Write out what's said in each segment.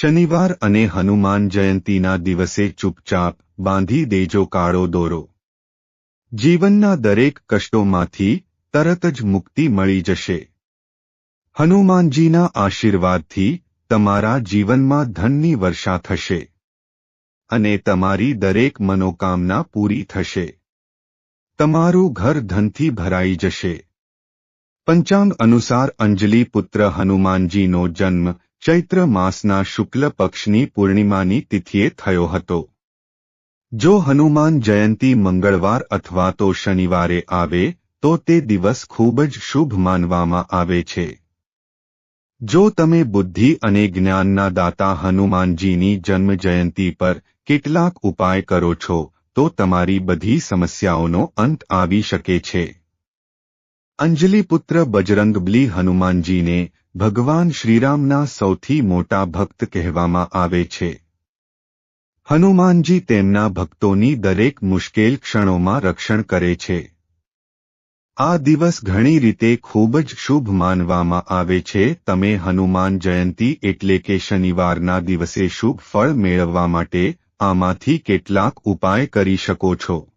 શનિવાર અને હનુમાન જયંતીના દિવસે ચૂપચાપ બાંધી દેજો કાળો દોરો. જીવનના દરેક કષ્ટોમાંથી તરત જ મુક્તિ મળી જશે. હનુમાનજીના આશીર્વાદથી તમારા જીવનમાં ધનની વર્ષા થશે અને તમારી દરેક મનોકામના પૂરી થશે. તમારું ઘર ધનથી ભરાઈ જશે. પંચાંગ અનુસાર અંજલિ પુત્ર હનુમાનજીનો જન્મ ચૈત્ર માસના શુક્લ પક્ષની પૂર્ણિમાની તિથિએ થયો હતો. જો હનુમાન જયંતી મંગળવાર અથવા તો શનિવારે આવે, તો તે દિવસ ખૂબ જ શુભ માનવામાં આવે છે. જો તમે બુદ્ધિ અને જ્ઞાનના દાતા હનુમાનજીની જન્મ જયંતી પર કેટલાક ઉપાય કરો છો, તો તમારી બધી સમસ્યાઓનો અંત આવી શકે છે. અંજલિપુત્ર બજરંગબલી હનુમાનજીને ભગવાન શ્રીરામના સૌથી મોટા ભક્ત કહેવામાં આવે છે. હનુમાનજી તેમના ભક્તોની દરેક મુશ્કેલ ક્ષણોમાં રક્ષણ કરે છે. આ દિવસ ઘણી રીતે ખૂબ જ શુભ માનવામાં આવે છે. તમે હનુમાન જયંતી એટલે કે શનિવારના દિવસે શુભ ફળ મેળવવા માટે આમાંથી કેટલાક ઉપાય કરી શકો છો.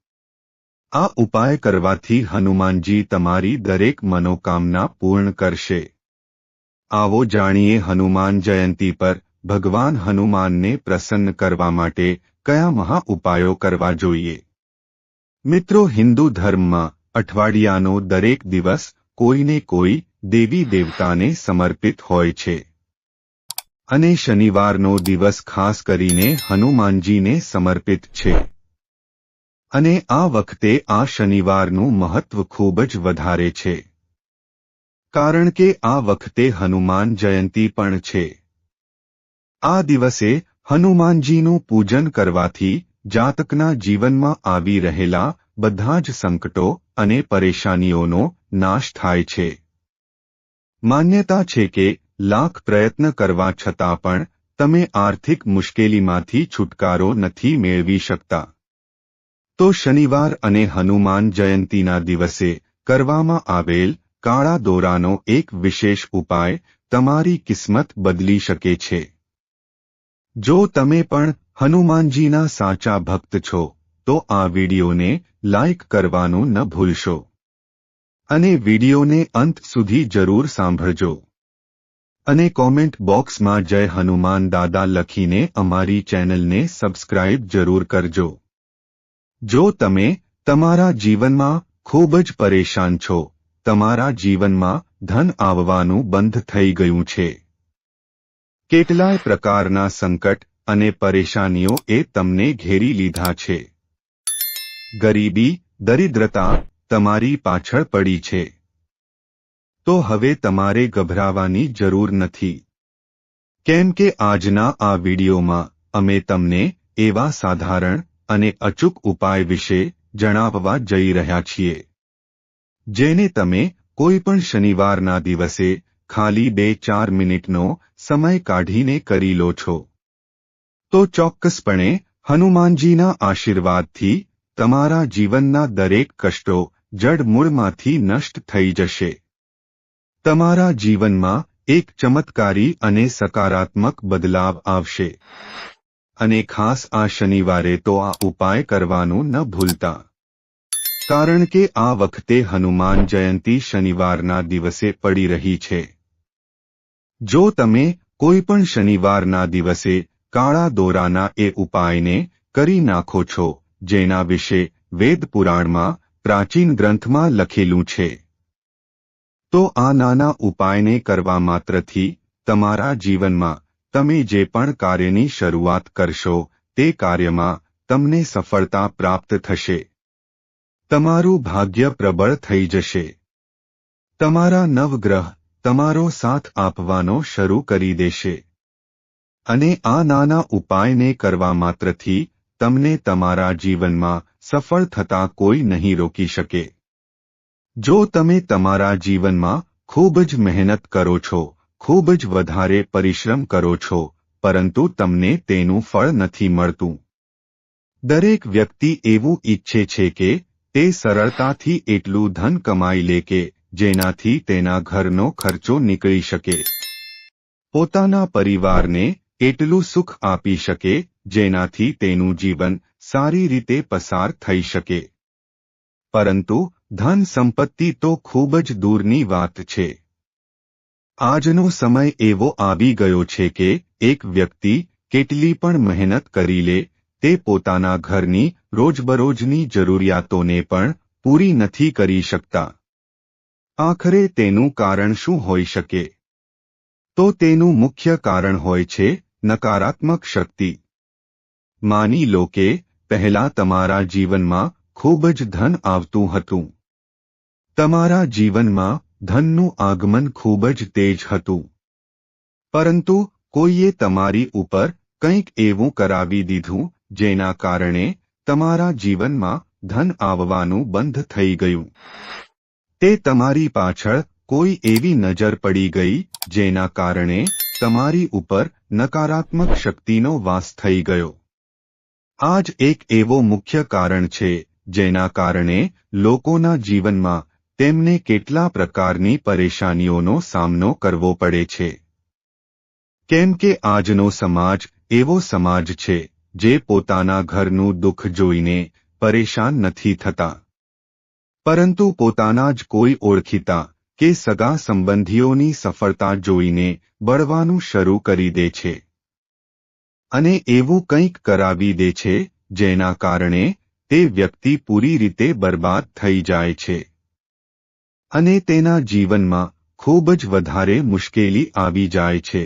આ ઉપાય કરવાથી હનુમાનજી તમારી દરેક મનોકામના પૂર્ણ કરશે. આવો જાણીએ હનુમાન જયંતી પર ભગવાન હનુમાનને પ્રસન્ન કરવા માટે કયા મહા ઉપાયો કરવા જોઈએ? મિત્રો, હિન્દુ ધર્મમાં અઠવાડિયાનો દરેક દિવસ કોઈને કોઈ દેવી દેવતાને સમર્પિત હોય છે. અને શનિવારનો દિવસ ખાસ કરીને હનુમાનજીને સમર્પિત છે. અને આ વખતે આ શનિવારનું મહત્વ ખૂબ જ વધારે છે. કારણ કે આ વખતે હનુમાન જયંતી પણ છે. આ દિવસે હનુમાનજીનું પૂજન કરવાથી જાતકના જીવનમાં આવી રહેલા બધા જ સંકટો અને પરેશાનીઓનો નાશ થાય છે. માન્યતા છે કે લાખ પ્રયત્ન કરવા છતાં પણ તમે આર્થિક મુશ્કેલીમાંથી છુટકારો નથી મેળવી શકતા. તો શનિવાર અને હનુમાન જયંતીના દિવસે કરવામાં આવેલ કાળા દોરાનો એક વિશેષ ઉપાય તમારી કિસ્મત બદલી શકે છે. જો તમે પણ હનુમાનજીના સાચા ભક્ત છો, તો આ વિડીયોને લાઇક કરવાનું ન ભૂલશો. અને વિડીયોને અંત સુધી જરૂર સાંભળજો. અને કોમેન્ટ બોક્સમાં જય હનુમાન દાદા લખીને અમારી ચેનલને સબસ્ક્રાઇબ જરૂર કરજો. જો તમે તમારા જીવનમાં ખૂબ જ પરેશાન છો તમારા જીવનમાં ધન આવવાનું બંધ થઈ ગયું છે. કેટલાય પ્રકારના સંકટ અને પરેશાનીઓ એ તમને ઘેરી લીધા છે. ગરીબી, દરિદ્રતા તમારી પાછળ પડી છે. તો હવે તમારે ગભરાવાની જરૂર નથી. કેમ કે આજના આ વિડીયોમાં અમે તમને એવા સાધારણ અને અચૂક ઉપાય વિશે જણાવવા જઈ રહ્યા છીએ. જેને તમે કોઈ પણ શનિવારના દિવસે ખાલી બે ચાર મિનિટનો સમય કાઢીને કરી લો છો. તો ચોક્કસપણે હનુમાનજીના આશીર્વાદથી તમારા જીવનના દરેક કષ્ટો જડમૂળમાંથી નષ્ટ થઈ જશે. તમારા જીવનમાં એક ચમત્કારી અને સકારાત્મક બદલાવ આવશે. અને ખાસ આ શનિવારે તો આ ઉપાય કરવાનું ન ભૂલતા. કારણ કે આ વખતે હનુમાન જયંતી શનિવારના દિવસે પડી રહી છે. જો તમે કોઈ પણ શનિવારના દિવસે કાળા દોરાના એ ઉપાયને કરી નાખો છો, જેના વિશે વેદ પુરાણમાં પ્રાચીન ગ્રંથમાં લખેલું છે. તો આ નાના ઉપાયને કરવા માત્રથી તમારા જીવનમાં તમે જે પણ કાર્યની શરૂઆત કરશો, તે કાર્યમાં તમને સફળતા પ્રાપ્ત થશે. તમારું ભાગ્ય પ્રબળ થઈ જશે. તમારા નવગ્રહ તમારો સાથ આપવાનો શરૂ કરી દેશે. અને આ નાના ઉપાયને કરવા માત્રથી તમને તમારા જીવનમાં સફળ થતા કોઈ નહીં રોકી શકે. જો તમે તમારા જીવનમાં ખૂબ જ મહેનત કરો છો, ખૂબ જ વધારે પરિશ્રમ કરો છો, પરંતુ તમને તેનું ફળ નથી મળતું. દરેક વ્યક્તિ એવું ઈચ્છે છે કે તે સરળતાથી એટલું ધન કમાઈ લે કે જેનાથી તેના ઘરનો ખર્ચો નીકળી શકે. પોતાના પરિવારને એટલું સુખ આપી શકે જેનાથી તેનું જીવન સારી રીતે પસાર થઈ શકે. પરંતુ ધન સંપત્તિ તો ખૂબ જ દૂરની વાત છે. આજનો સમય એવો આવી ગયો છે કે એક વ્યક્તિ કેટલી પણ મહેનત કરી લે, તે પોતાના ઘરની રોજબરોજની જરૂરિયાતોને પણ પૂરી નથી કરી શકતા. આખરે તેનું કારણ શું હોઈ શકે? તો તેનું મુખ્ય કારણ હોય છે નકારાત્મક શક્તિ. માની લો કે પહેલા તમારા જીવનમાં ખૂબ જ ધન આવતું હતું. તમારા જીવનમાં ધનનું આગમન ખૂબ જ તેજ હતું. પરંતુ કોઈએ તમારી ઉપર કંઈક એવું કરાવી દીધું જેના કારણે તમારા જીવનમાં ધન આવવાનું બંધ થઈ ગયું. તે તમારી પાછળ કોઈ એવી નજર પડી ગઈ, જેના કારણે તમારી ઉપર નકારાત્મક શક્તિનો વાસ થઈ ગયો. આજ એક એવો મુખ્ય કારણ છે, જેના કારણે લોકોના જીવનમાં તેમને કેટલા પ્રકારની પરેશાનીઓનો સામનો કરવો પડે છે. કેમ કે આજનો સમાજ એવો સમાજ છે જે પોતાના ઘરનું દુઃખ જોઈને પરેશાન નથી થતા. પરંતુ પોતાના જ કોઈ ઓળખીતા કે સગા સંબંધીઓની સફળતા જોઈને બળવાનું શરૂ કરી દે છે. અને એવું કંઈક કરાવી દે છે, જેના કારણે તે વ્યક્તિ પૂરી રીતે બરબાદ થઈ જાય છે. અને તેના જીવનમાં ખૂબ જ વધારે મુશ્કેલી આવી જાય છે.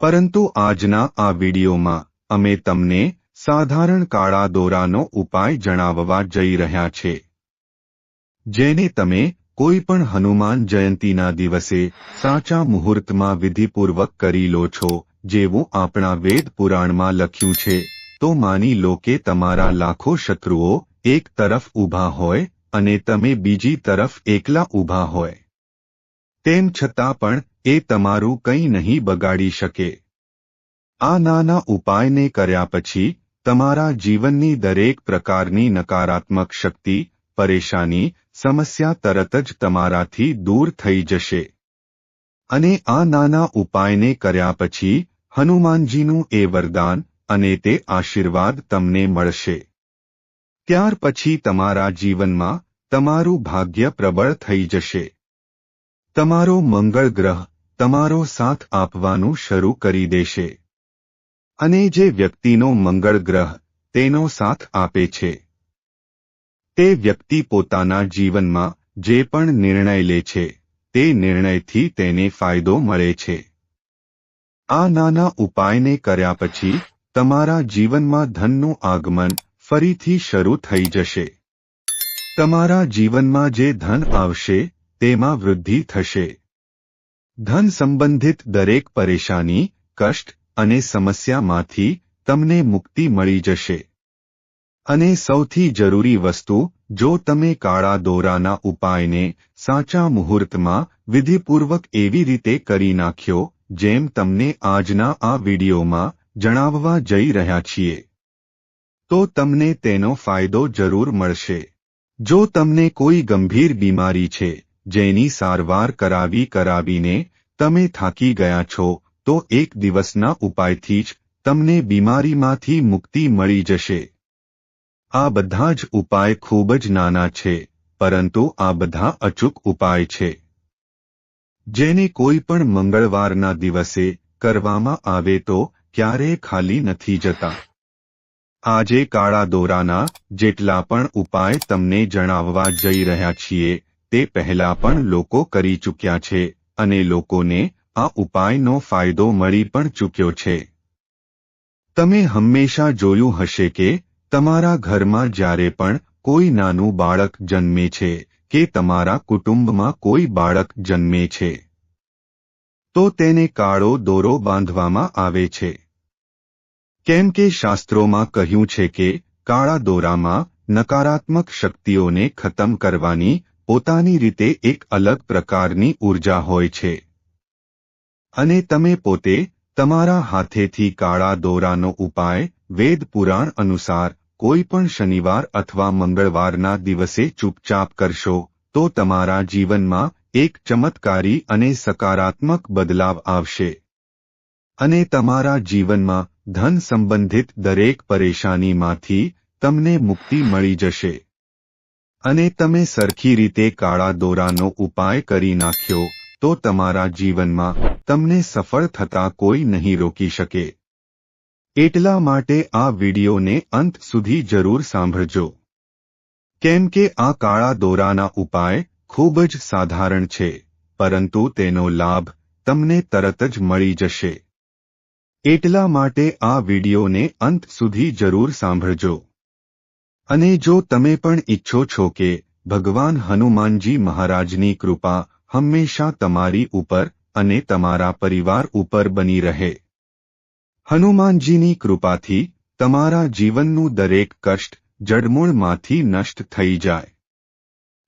પરંતુ આજના આ વિડીયોમાં અમે તમને સાધારણ કાળા દોરાનો ઉપાય જણાવવા જઈ રહ્યા છે. જેને તમે કોઈ પણ હનુમાન જયંતીના દિવસે સાચા મુહૂર્તમાં વિધિપૂર્વક કરી લો છો, જેવું આપણા વેદ પુરાણમાં લખ્યું છે, તો માની લો કે તમારા લાખો શત્રુઓ એક તરફ ઊભા હોય અને તમે બીજી તરફ એકલા ઊભા હોય. તેમ છતાં પણ એ તમારું કંઈ નહીં બગાડી શકે. આ નાના ઉપાયને કર્યા પછી, તમારા જીવનની દરેક પ્રકારની નકારાત્મક શક્તિ, પરેશાની, સમસ્યા તરત જ તમારાથી દૂર થઈ જશે. અને આ નાના ઉપાયને કર્યા પછી, હનુમાનજીનું એ વરદાન અને તે આશીર્વાદ તમને મળશે. ત્યાર પછી તમારા જીવનમાં, તમારું ભાગ્ય પ્રબળ થઈ જશે. તમારો મંગળ ગ્રહ, તમારો સાથ આપવાનું શરૂ કરી દેશે. અને જે વ્યક્તિનો મંગળ ગ્રહ તેનો સાથ આપે છે. તે વ્યક્તિ પોતાના જીવનમાં જે પણ નિર્ણય લે છે, તે નિર્ણયથી તેને ફાયદો મળે છે. આ નાના ઉપાયને કર્યા પછી, તમારા જીવનમાં ધનનું આગમન ફરીથી શરૂ થઈ જશે. તમારા જીવનમાં જે ધન આવશે, તેમાં વૃદ્ધિ થશે. ધન સંબંધિત દરેક પરેશાની, કષ્ટ અને સમસ્યામાંથી તમને મુક્તિ મળી જશે. અને સૌથી જરૂરી વસ્તુ, જો તમે કાળા દોરાના ઉપાયને સાચા મુહૂર્તમાં વિધિપૂર્વક એવી રીતે કરી નાખ્યો, જેમ તમને આજના આ વિડીયોમાં જણાવવા જઈ રહ્યા છીએ, તો તમને તેનો ફાયદો જરૂર મળશે. જો તમને કોઈ ગંભીર બીમારી છે, જેની સારવાર કરાવી કરાવીને તમે થાકી ગયા છો તો એક દિવસના ઉપાયથી જ તમને બીમારીમાંથી મુક્તિ મળી જશે. આ બધા જ ઉપાય ખૂબ જ નાના છે, પરંતુ આ બધા અચૂક ઉપાય છે. જેને કોઈ પણ મંગળવારના દિવસે કરવામાં આવે તો ક્યારેય ખાલી નથી જતા. આજે કાળા દોરાના જેટલા પણ ઉપાય તમને જણાવવા જઈ રહ્યા છીએ, તે પહેલા પણ લોકો કરી ચૂક્યા છે, અને લોકોને આ ઉપાયનો ફાયદો મળી પણ ચૂક્યો છે. તમે હંમેશા જોયું હશે કે તમારા ઘરમાં જ્યારે પણ કોઈ નાનું બાળક જન્મે છે કે તમારા કુટુંબમાં કોઈ બાળક જન્મે છે, તો તેને કાળો દોરો બાંધવામાં આવે છે. કેમ કે શાસ્ત્રોમાં કહ્યું છે કે કાળા દોરામાં નકારાત્મક શક્તિઓને ખતમ કરવાની પોતાની રીતે એક અલગ પ્રકારની ઊર્જા હોય છે. અને તમે પોતે તમારા હાથેથી કાળા દોરાનો ઉપાય, વેદ પુરાણ અનુસાર કોઈ પણ શનિવાર અથવા મંગળવારના દિવસે ચૂપચાપ કરશો, તો તમારા જીવનમાં એક ચમત્કારી અને સકારાત્મક બદલાવ આવશે. અને તમારા જીવનમાં ધન સંબંધિત દરેક પરેશાનીમાંથી તમને મુક્તિ મળી જશે. અને તમે સરખી રીતે કાળા દોરાનો ઉપાય કરી નાખ્યો તો તમારા જીવનમાં તમને સફળ થતા કોઈ નહીં રોકી શકે. એટલા માટે આ વિડીયોને અંત સુધી જરૂર સાંભળજો. કેમ કે આ કાળા દોરાના ઉપાય ખૂબ જ સાધારણ છે, પરંતુ તેનો લાભ તમને તરત જ મળી જશે. એટલા માટે આ વિડીયોને અંત સુધી જરૂર સાંભળજો. અને જો તમે પણ ઈચ્છો છો કે ભગવાન હનુમાનજી મહારાજની કૃપા હંમેશા તમારી ઉપર અને તમારા પરિવાર ઉપર બની રહે. હનુમાનજીની કૃપાથી તમારા જીવનનું દરેક કષ્ટ જડમૂળમાંથી નષ્ટ થઈ જાય.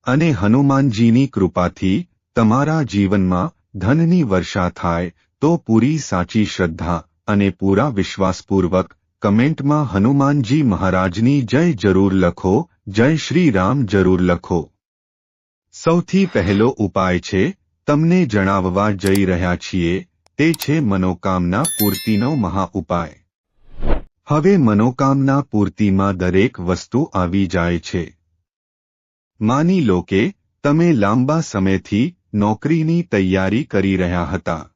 અને હનુમાનજીની કૃપાથી તમારા જીવનમાં ધનની વર્ષા થાય તો પૂરી સાચી શ્રદ્ધા અને પૂરા વિશ્વાસપૂર્વક કમેન્ટમાં હનુમાનજી મહારાજની જય જરૂર લખો, જય શ્રી રામ જરૂર લખો. સૌથી પહેલો ઉપાય છે, તમને જણાવવા જઈ રહ્યા છીએ, તે છે મનોકામના પૂર્તિનો મહા ઉપાય. હવે મનોકામના પૂર્તિમાં દરેક વસ્તુ આવી જાય છે. માની લો કે, તમે લાંબા સમયથી નોકરીની તૈયારી કરી રહ્યા હતા.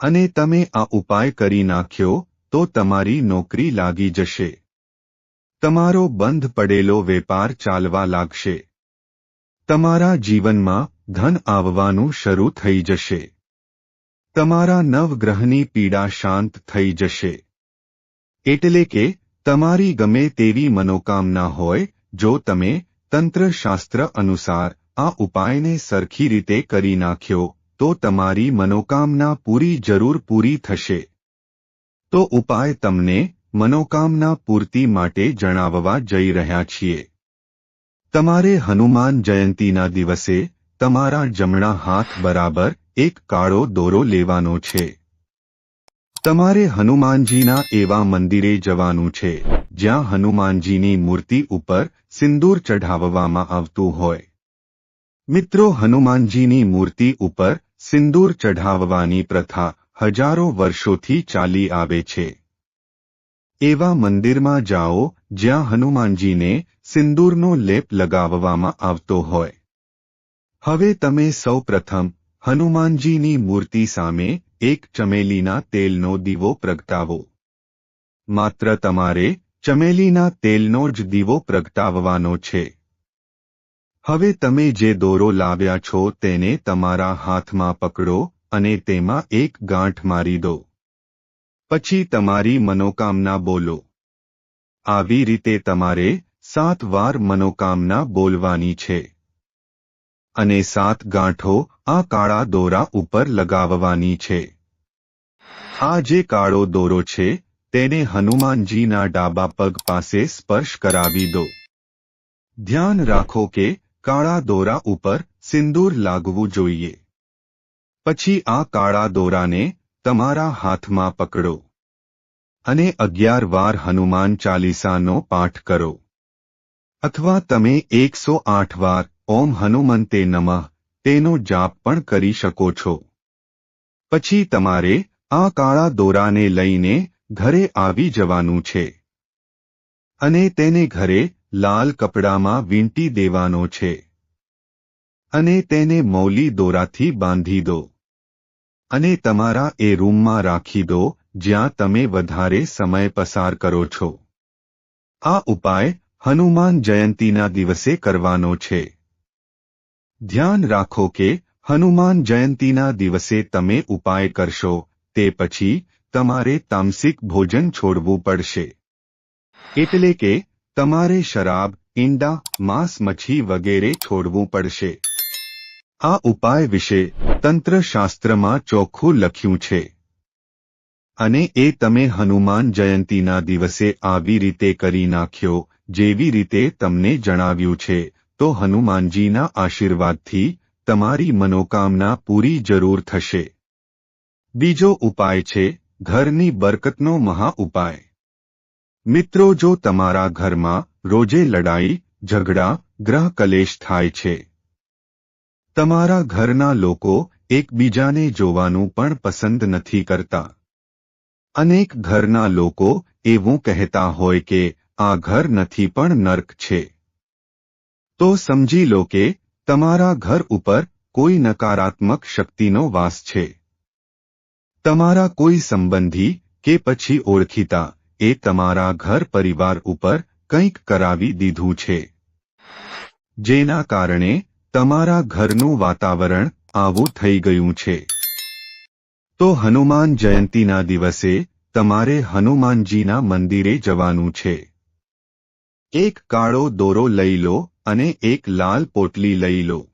અને તમે આ ઉપાય કરી નાખ્યો, તો તમારી નોકરી લાગી જશે. તમારો બંધ પડેલો વેપાર ચાલવા લાગશે. તમારા જીવનમાં ધન આવવાનું શરૂ થઈ જશે. તમારા નવગ્રહની પીડા શાંત થઈ જશે. એટલે કે, તમારી ગમે તેવી મનોકામના હોય, જો તમે તંત્રશાસ્ત્ર અનુસાર આ ઉપાયને સરખી રીતે કરી નાખ્યો, તો તમારી મનોકામના પૂરી જરૂર પૂરી થશે. તો ઉપાય તમને મનોકામના પૂર્તિ માટે જણાવવા જઈ રહ્યા છીએ. તમારે હનુમાન જયંતીના દિવસે તમારા જમણા હાથ બરાબર એક કાળો દોરો લેવાનો છે. તમારે હનુમાનજીના એવા મંદિરે જવાનું છે, જ્યાં હનુમાનજીની મૂર્તિ ઉપર સિંદૂર ચઢાવવામાં આવતું હોય. મિત્રો, હનુમાનજીની મૂર્તિ ઉપર સિંદૂર ચઢાવવાની પ્રથા હજારો વર્ષોથી ચાલી આવે છે. એવા મંદિરમાં જાઓ જ્યાં હનુમાનજીને સિંદૂરનો લેપ લગાવવામાં આવતો હોય. હવે તમે સૌ પ્રથમ હનુમાનજીની મૂર્તિ સામે એક ચમેલીના તેલનો દીવો પ્રગટાવો. માત્ર તમારે ચમેલીના તેલનો જ દીવો પ્રગટાવવાનો છે. હવે તમે જે દોરો લાવ્યા છો તેને તમારા હાથમાં પકડો અને તેમાં એક ગાંઠ મારી દો. પછી તમારી મનોકામના બોલો. આવી રીતે તમારે સાત વાર મનોકામના બોલવાની છે. અને સાત ગાંઠો આ કાળા દોરા ઉપર લગાવવાની છે. આ જે કાળો દોરો છે, તેને હનુમાનજીના ડાબા પગ પાસે સ્પર્શ કરાવી દો. ધ્યાન રાખો કે કાળા દોરા ઉપર સિંદૂર લાગવું જોઈએ. પછી આ કાળા દોરાને તમારા હાથમાં પકડો. અને અગિયાર વાર હનુમાન ચાલીસાનો પાઠ કરો. અથવા તમે એકસો આઠ વાર ઓમ હનુમંતે નમઃ તેનો જાપ પણ કરી શકો છો. પછી તમારે આ કાળા દોરાને લઈને ઘરે આવી જવાનું છે. અને તેને ઘરે લાલ કપડામાં વીંટી દેવાનો છે. અને તેને મૌલી દોરાથી બાંધી દો. અને તમારા એ રૂમમાં રાખી દો, જ્યાં તમે વધારે સમય પસાર કરો છો. આ ઉપાય હનુમાન જયંતીના દિવસે કરવાનો છે. ધ્યાન રાખો કે હનુમાન જયંતીના દિવસે તમે ઉપાય કરશો, તે પછી તમારે તામસિક ભોજન છોડવું પડશે. એટલે કે તમારે શરાબ, ઈંડા, માંસ, મચ્છી વગેરે છોડવું પડશે. આ ઉપાય વિશે તંત્રશાસ્ત્રમાં ચોખ્ખું લખ્યું છે. અને એ તમે હનુમાન જયંતીના દિવસે આવી રીતે કરી નાખ્યો, જેવી રીતે તમને જણાવ્યું છે, તો હનુમાનજીના આશીર્વાદથી તમારી મનોકામના પૂરી જરૂર થશે. બીજો ઉપાય છે, ઘરની બરકતનો મહા ઉપાય. મિત્રો, જો તમારા ઘરમાં રોજે લડાઈ, ઝઘડા, ગ્રહ કલેશ થાય છે તમારા ઘરના લોકો એકબીજાને જોવાનું પણ પસંદ નથી કરતા. અનેક ઘરના લોકો એવું કહેતા હોય કે, આ ઘર નથી પણ નર્ક છે. તો સમજી લો કે, તમારા ઘર ઉપર કોઈ નકારાત્મક શક્તિનો વાસ છે. તમારા કોઈ સંબંધી કે પછી ઓળખીતા એ તમારા ઘર પરિવાર ઉપર કંઈક કરાવી દીધું છે. જેના કારણે તમારા ઘરનું વાતાવરણ આવું થઈ ગયું છે. તો હનુમાન જયંતીના દિવસે તમારે હનુમાનજીના મંદિરે જવાનું છે. એક કાળો દોરો લઈ લો અને એક લાલ પોટલી લઈ લો.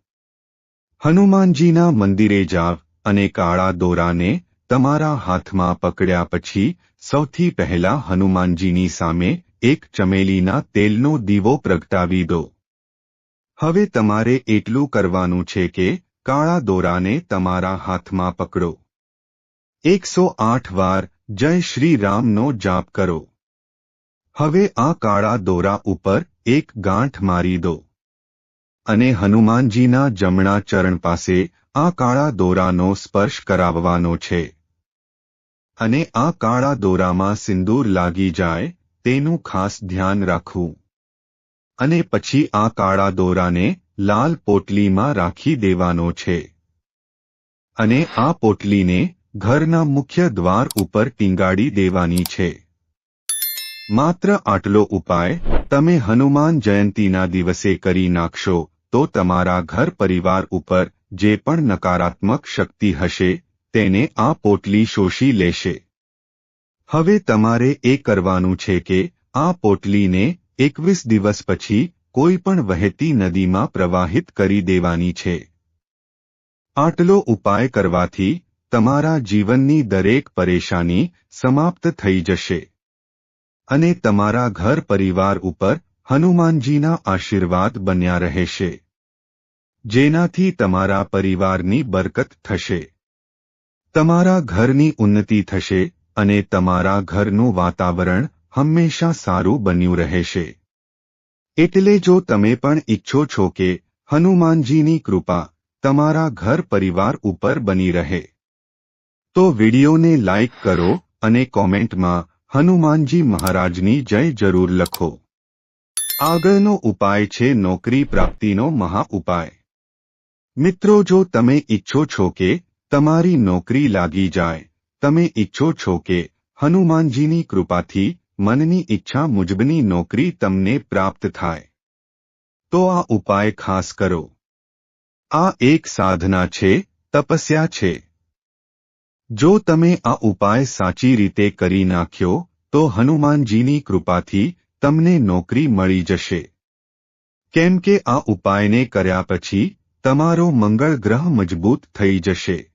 હનુમાનજીના મંદિરે જાવ અને કાળા દોરાને તમારા હાથમાં પકડ્યા પછી સૌથી પહેલા હનુમાનજીની સામે એક ચમેલીના તેલનો દીવો પ્રગટાવી દો. હવે તમારે એટલું કરવાનું છે કે કાળા દોરાને તમારા હાથમાં પકડો. એકસો આઠ વાર જય શ્રી રામનો જાપ કરો. હવે આ કાળા દોરા ઉપર એક ગાંઠ મારી દો. અને હનુમાનજીના જમણા ચરણ પાસે આ કાળા દોરાનો સ્પર્શ કરાવવાનો છે. અને આ કાળા દોરામાં સિંદૂર લાગી જાય, તેનું ખાસ ધ્યાન રાખવું. અને પછી આ કાળા દોરાને લાલ પોટલીમાં રાખી દેવાનો છે. અને આ પોટલીને ઘરના મુખ્ય દ્વાર ઉપર ટીંગાડી દેવાની છે. માત્ર આટલો ઉપાય, તમે હનુમાન જયંતીના દિવસે કરી નાખશો, તો તમારા ઘર પરિવાર ઉપર જે પણ નકારાત્મક શક્તિ હશે, તેને આ પોટલી શોષી લેશે. હવે તમારે એ કરવાનું છે કે, આ પોટલીને એકવીસ દિવસ પછી કોઈ પણ વહેતી નદીમાં પ્રવાહિત કરી દેવાની છે. આટલો ઉપાય કરવાથી તમારા જીવનની દરેક પરેશાની સમાપ્ત થઈ જશે. અને તમારા ઘર પરિવાર ઉપર હનુમાનજીના આશીર્વાદ બન્યા રહેશે. જેનાથી તમારા પરિવારની બરકત થશે. તમારા ઘરની ઉન્નતિ થશે અને તમારા ઘરનું વાતાવરણ હંમેશા સારું બન્યું રહેશે. એટલે જો તમે પણ ઈચ્છો છો કે હનુમાનજીની કૃપા તમારા ઘર પરિવાર ઉપર બની રહે, તો વિડિયોને લાઇક કરો અને કોમેન્ટમાં હનુમાનજી મહારાજની જય જરૂર લખો. આગળનો ઉપાય છે નોકરી પ્રાપ્તિનો મહા ઉપાય. મિત્રો, જો તમે ઈચ્છો છો કે તમારી નોકરી લાગી જાય, તમે ઈચ્છો છો કે હનુમાનજીની કૃપાથી મનની ઈચ્છા મુજબની નોકરી તમને પ્રાપ્ત થાય. તો આ ઉપાય ખાસ કરો. આ એક સાધના છે, તપસ્યા છે. જો તમે આ ઉપાય સાચી રીતે કરી નાખ્યો, તો હનુમાનજીની કૃપાથી તમને નોકરી મળી જશે. કેમ કે આ ઉપાયને કર્યા પછી, તમારો મંગળ ગ્રહ મજબૂત થઈ જશે.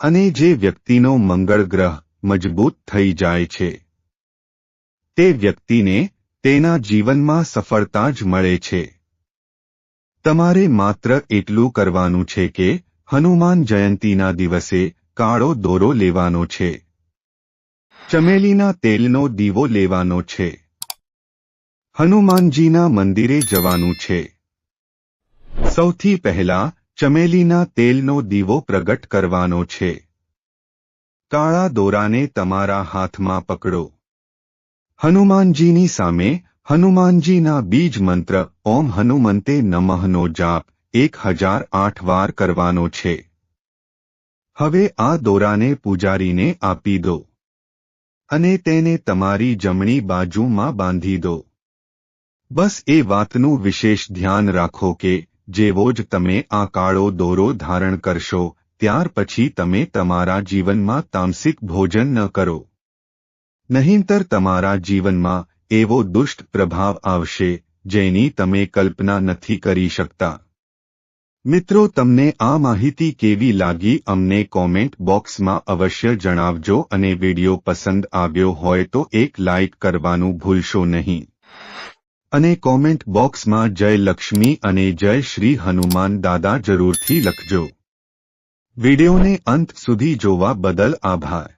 અને જે વ્યક્તિનો મંગળ ગ્રહ મજબૂત થઈ જાય છે. તે વ્યક્તિને તેના જીવનમાં સફળતા જ મળે છે. તમારે માત્ર એટલું કરવાનું છે કે હનુમાન જયંતીના દિવસે કાળો દોરો લેવાનો છે. ચમેલીના તેલનો દીવો લેવાનો છે. હનુમાનજીના મંદિરે જવાનું છે. સૌથી પહેલા ચમેલીના તેલનો દીવો પ્રગટ કરવાનો છે. કાળા દોરાને તમારા હાથમાં પકડો. હનુમાનજીની સામે હનુમાનજીના બીજ મંત્ર, ઓમ હનુમંતે નમઃનો જાપ, એક હજાર આઠ વાર કરવાનો છે. હવે આ દોરાને પૂજારીને આપી દો. અને તેને તમારી જમણી બાજુમાં બાંધી દો. બસ એ વાતનું વિશેષ ધ્યાન રાખો કે, જેવો જ તમે આ કાળો દોરો ધારણ કરશો, ત્યાર પછી તમે તમારા જીવનમાં તામસિક ભોજન ન કરો. નહીંતર તમારા જીવનમાં એવો દુષ્ટ પ્રભાવ આવશે, જેની તમે કલ્પના નથી કરી શકતા. મિત્રો, તમને આ માહિતી કેવી લાગી અમને કોમેન્ટ બોક્સમાં અવશ્ય જણાવજો અને વિડિયો પસંદ આવ્યો હોય તો એક લાઇક કરવાનું ભૂલશો નહીં. અને કોમેન્ટ બોક્સમાં જય લક્ષ્મી અને જય શ્રી હનુમાન દાદા જરૂરથી લખજો. વિડિયોને અંત સુધી જોવા બદલ આભાર.